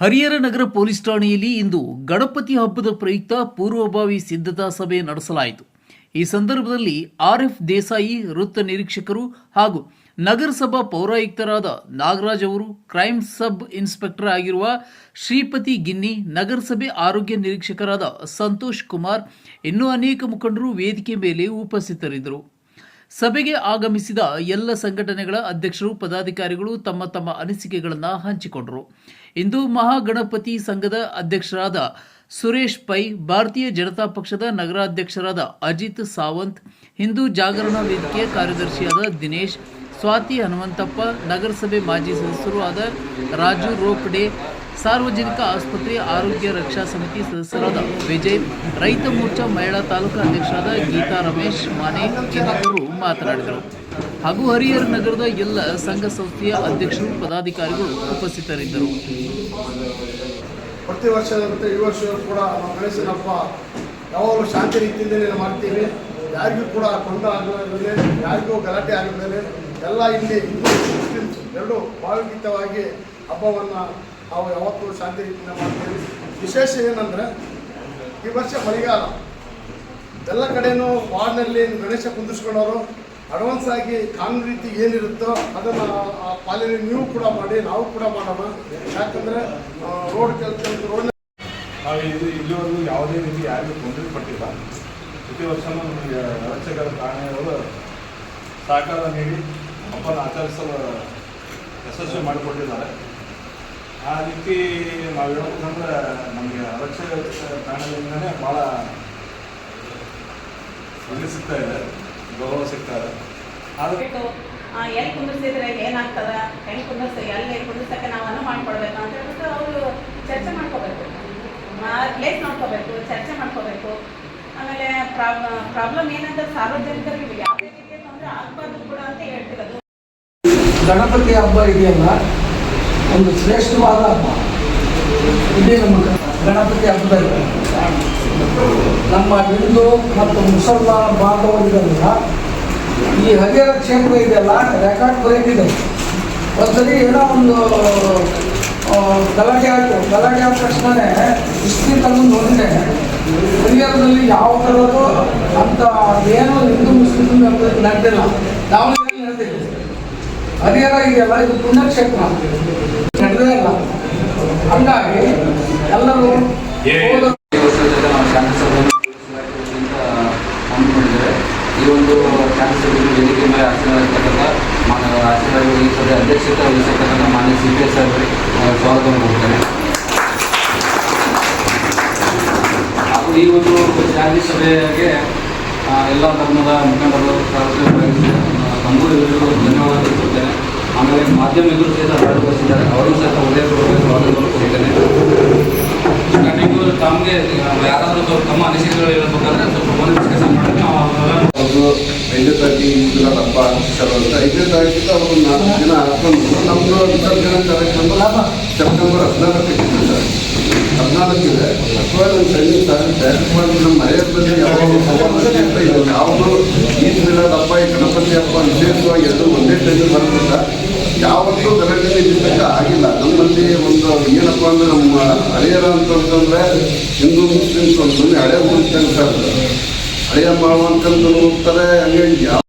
ಹರಿಹರ ನಗರ police ಠಾಣೆಯಲ್ಲಿ ಇಂದು ಗಣಪತಿ ಹಬ್ಬದ ಪ್ರಯುಕ್ತ ಪೂರ್ವಭಾವಿ ಸಿದ್ಧತಾ ಸಭೆ ನಡೆಸಲಾಯಿತು. ಈ ಸಂದರ್ಭದಲ್ಲಿ ಆರ್ಎಫ್ ದೇಸಾಯಿ, ವೃತ್ತ ನಿರೀಕ್ಷಕರು ಹಾಗೂ ನಗರಸಭಾ ಪೌರಾಯುಕ್ತರಾದ ನಾಗರಾಜ್ ಅವರು, ಕ್ರೈಮ್ ಸಬ್ ಇನ್ಸ್ಪೆಕ್ಟರ್ ಆಗಿರುವ ಶ್ರೀಪತಿ ಗಿನ್ನಿ, ನಗರಸಭೆ ಆರೋಗ್ಯ ನಿರೀಕ್ಷಕರಾದ ಸಂತೋಷ್ ಕುಮಾರ್, ಇನ್ನೂ ಅನೇಕ ಮುಖಂಡರು ವೇದಿಕೆ ಮೇಲೆ ಉಪಸ್ಥಿತರಿದ್ದರು. ಸಭೆಗೆ ಆಗಮಿಸಿದ ಎಲ್ಲ ಸಂಘಟನೆಗಳ ಅಧ್ಯಕ್ಷರು, ಪದಾಧಿಕಾರಿಗಳು ತಮ್ಮ ತಮ್ಮ ಅನಿಸಿಕೆಗಳನ್ನು ಹಂಚಿಕೊಂಡರು. ಇಂದು ಮಹಾಗಣಪತಿ ಸಂಘದ ಅಧ್ಯಕ್ಷರಾದ ಸುರೇಶ್ ಪೈ, ಭಾರತೀಯ ಜನತಾ ಪಕ್ಷದ ನಗರಾಧ್ಯಕ್ಷರಾದ ಅಜಿತ್ ಸಾವಂತ್, ಹಿಂದೂ ಜಾಗರಣ ವೇದಿಕೆಯ ಕಾರ್ಯದರ್ಶಿಯಾದ ದಿನೇಶ್ ಸ್ವಾತಿ ಹನುಮಂತಪ್ಪ ನಗರಸಭೆ ಮಾಜಿ ಸದಸ್ಯರು ಆದ ರಾಜು ರೋಪಡೆ, ಸಾರ್ವಜನಿಕ ಆಸ್ಪತ್ರೆ ಆರೋಗ್ಯ ರಕ್ಷಾ ಸಮಿತಿ ಸದಸ್ಯರಾದ ವಿಜಯ್, ರೈತ ಮೋರ್ಚಾ ಮಹಿಳಾ ತಾಲೂಕು ಅಧ್ಯಕ್ಷರಾದ ಗೀತಾ ರಮೇಶ್ ಮಾನೆ ಇನ್ನಿತರರು ಮಾತನಾಡಿದರು. ಹಾಗೂ ಹರಿಹರ ನಗರದ ಎಲ್ಲ ಸಂಘ ಸಂಸ್ಥೆಯ ಅಧ್ಯಕ್ಷರು, ಪದಾಧಿಕಾರಿಗಳು ಉಪಸ್ಥಿತರಿದ್ದರು. ಪ್ರತಿ ವರ್ಷದಂತೆ ಈ ವರ್ಷ ಕೂಡ ಗಣೇಶನ ಹಬ್ಬ ಯಾವಾಗಲೂ ಶಾಂತಿ ರೀತಿಯಿಂದಲೇ ಮಾಡ್ತೀವಿ. ಯಾರಿಗೂ ಕೂಡ ತೊಂದರೆ ಆಗಿರೋದ್ರಲ್ಲಿ ಯಾರಿಗೂ ಗಲಾಟೆ ಆಗದೇ ಎಲ್ಲ ಇಲ್ಲಿ ಹಿಂದೂ ಮುಸ್ಲಿಮ್ಸ್ ಎರಡೂ ಭಾವಗೀತವಾಗಿ ಹಬ್ಬವನ್ನು ನಾವು ಯಾವತ್ತೂ ಶಾಂತಿ ರೀತಿಯಿಂದ ಮಾಡ್ತೀವಿ. ವಿಶೇಷ ಏನಂದರೆ, ಈ ವರ್ಷ ಮಳೆಗಾಲ. ಎಲ್ಲ ಕಡೆಯೂ ವಾರ್ಡ್ನಲ್ಲಿ ಗಣೇಶ ಕುಂದಿಸ್ಕೊಳ್ಳೋರು ಅಡ್ವಾನ್ಸ್ ಆಗಿ ಕಾನೂನು ರೀತಿ ಏನಿರುತ್ತೋ ಅದನ್ನು ಆ ಪಾಲನೆ ನೀವು ಕೂಡ ಮಾಡಿ, ನಾವು ಕೂಡ ಮಾಡೋಣ. ಯಾಕಂದರೆ ರೋಡ್ ಕೆಲಸ ರೋಡ್ ನಾವು ಇದು ಇಲ್ಲಿವರೆಗೂ ಯಾವುದೇ ರೀತಿ ಯಾರಿಗೂ ತೊಂದರೆ ಪಟ್ಟಿಲ್ಲ ಪ್ರತಿ ವರ್ಷವೂ ನಮಗೆ ರಕ್ಷಕರ ಠಾಣೆಯವರು ಸಹಕಾರ ನೀಡಿ ಹಬ್ಬನ ಆಚರಿಸಲು ಯಶಸ್ವಿ ಮಾಡಿಕೊಟ್ಟಿದ್ದಾರೆ. ಆ ರೀತಿ ನಾವು ಹೇಳ್ಬೇಕಂದ್ರೆ ನಮಗೆ ಆರಕ್ಷಕ ಠಾಣೆಯಿಂದನೇ ಭಾಳ ಇದು ಸಿಗ್ತಾ ಇದೆ, ಗೌರವ ಸಿಗ್ತಾ ಇದೆ. ಆದರೆ ಎಲ್ಲಿ ಕುಂದಿರ್ಸಿದ್ರೆ ಏನಾಗ್ತದ ಹೆಂಗೆ ಕುಂದಿರ್ಸ, ಎಲ್ಲಿ ಕುಂದಿರ್ಸಕ್ಕೆ ನಾವು ಅನ್ನ ಮಾಡ್ಕೊಡ್ಬೇಕು ಅಂತ ಹೇಳ್ಬಿಟ್ಟು ಅವರು ಚರ್ಚೆ ಮಾಡ್ಕೋಬೇಕು. ಪ್ಲೇಸ್ ನೋಡ್ಕೋಬೇಕು, ಚರ್ಚೆ ಮಾಡ್ಕೋಬೇಕು. ಆಮೇಲೆ ಪ್ರಾಬ್ಲಮ್ ಏನಂತ ಸಾರ್ವಜನಿಕರಿಗೆ ಯಾವುದೇ ಗಣಪತಿ ಹಬ್ಬ ಇದೆಯಲ್ಲ, ಒಂದು ಶ್ರೇಷ್ಠವಾದ ಹಬ್ಬ. ಇದೇ ನಮ್ಮ ಗಣಪತಿ ಹಬ್ಬದಲ್ಲಿ ನಮ್ಮ ಹಿಂದೂ ಮತ್ತು ಮುಸಲ್ಮಾನ ಬಾಂಧವರಿಗೆಲ್ಲ ಈ ಹರಿಹರ ಕ್ಷೇತ್ರ ಇದೆಯಲ್ಲ ರೆಕಾರ್ಡ್ ಬ್ರೇಕ್ ಇದೆ. ಒಂದ್ಸರಿ ಏನೋ ಒಂದು ಗಲಾಟೆ ಆಯಿತು. ಗಲಾಟೆ ಆದ ತಕ್ಷಣವೇ ಇಷ್ಟು ತಂದು ನೋಡಿದೆ ಹರಿಹರದಲ್ಲಿ ಯಾವ ಥರದ್ದು ಅಂತ ಏನು ಹಿಂದೂ ಮುಸ್ಲಿಂ ನಡೆದಿಲ್ಲ ದಾವಣಗೆರೆ ನಡೆದಿಲ್ಲ ಹರಿಹರ ಇದೆಯಲ್ಲ ಇದು ಪುಣ್ಯಕ್ಷೇತ್ರ ನಡೆದೇ ಇಲ್ಲ. ಹಂಗಾಗಿ ಎಲ್ಲರೂ ಈ ಒಂದು ವೇದಿಕೆ ಮೇಲೆ ಮಾನ್ಯ ಅಧ್ಯಕ್ಷತೆ ವಹಿಸಿರ್ತಕ್ಕಂಥ ಮಾನ್ಯ ಸಿ ಪಿ ಎಸ್ ಅವರಿಗೆ ಸ್ವಾಗತವನ್ನು ಕೊಡ್ತೇನೆ ಹಾಗೂ ಈ ಒಂದು ಶಾಂತಿ ಸಭೆಗೆ ಎಲ್ಲ ಧರ್ಮದ ಮುಖಂಡರು ಸಾರ್ವಜನಿಕರಿಗೆ ತಮಗೂ ಧನ್ಯವಾದ ತಿಳಿಸುತ್ತೇನೆ. ಆಮೇಲೆ ಮಾಧ್ಯಮ ಎದುರು ಸಹಿತ ಹಾಡುಗೊಳಿಸಿದ್ದಾರೆ ಅವರಿಗೂ ಸಹಿತ ಹೃದಯಪೂರ್ವಕ ಸ್ವಾಗತವನ್ನು ಕೊಡ್ತೇನೆ ಸ್ಟಾರ್ಟಿಂಗು ತಮಗೆ ಯಾರಾದರೂ ಸ್ವಲ್ಪ ತಮ್ಮ ಅನಿಸಿಕೆಗಳು ಹೇಳ್ಬೇಕಂದ್ರೆ ಸ್ವಲ್ಪ ಫೋನ್ ಡಿಸ್ಕಷನ್ ಮಾಡಿ ನಾವು ಅವರು ಐದನೇ ತಾರೀಕಿಗೆ ಹಿಂದಿನ ಹಬ್ಬ ಆಚರಿಸ್ತಾರೆ ಐದನೇ ತಾರೀಕಿಂದ ಅವರು ನಾಲ್ಕು ದಿನ ಹಾಕೊಂಡು ನಮ್ಮದು ವಿಸರ್ಜನೆ ಕಾರ್ಯಕ್ರಮ ಸೆಪ್ಟೆಂಬರ್ ಹದಿನಾಲ್ಕಕ್ಕೆ ಸರ್. ಹದಿನಾಲ್ಕಿದೆ ಅಥವಾ ನಮ್ಮ ಸೈನಿಕ ತಯಾರು ಮಾಡಿ ನಮ್ಮ ಮನೆಯಲ್ಲಿ ಯಾವಾಗ ಅಂತ ಯಾವುದು ಈ ದಿನದ ಹಬ್ಬ ಈ ಗಣಪತಿ ಹಬ್ಬ ವಿಶೇಷವಾಗಿ ಎಲ್ಲರೂ ಒಂದೇ ಟೈಮ್ ಬರೋದಿಲ್ಲ ಯಾವತ್ತೂ ಗಲಾಟೆ ನಿಲ್ಲಕ್ಕೆ ಆಗಿಲ್ಲ. ನಮ್ಮಲ್ಲಿ ಒಂದು ಏನಪ್ಪ ಅಂದ್ರೆ ನಮ್ಮ ಹಳೆಯರ ಅಂತಂದ್ರೆ ಹಿಂದೂ ಮುಸ್ಲಿಮ್ಸ್ ಒಂದು ಹಳೆ ಊರು ಕೆಲಸ ಹಳೆಯ ಅನ್ಕೊಂಡು ಹೋಗ್ತಾರೆ ಹಂಗಾಗಿ ಯಾವ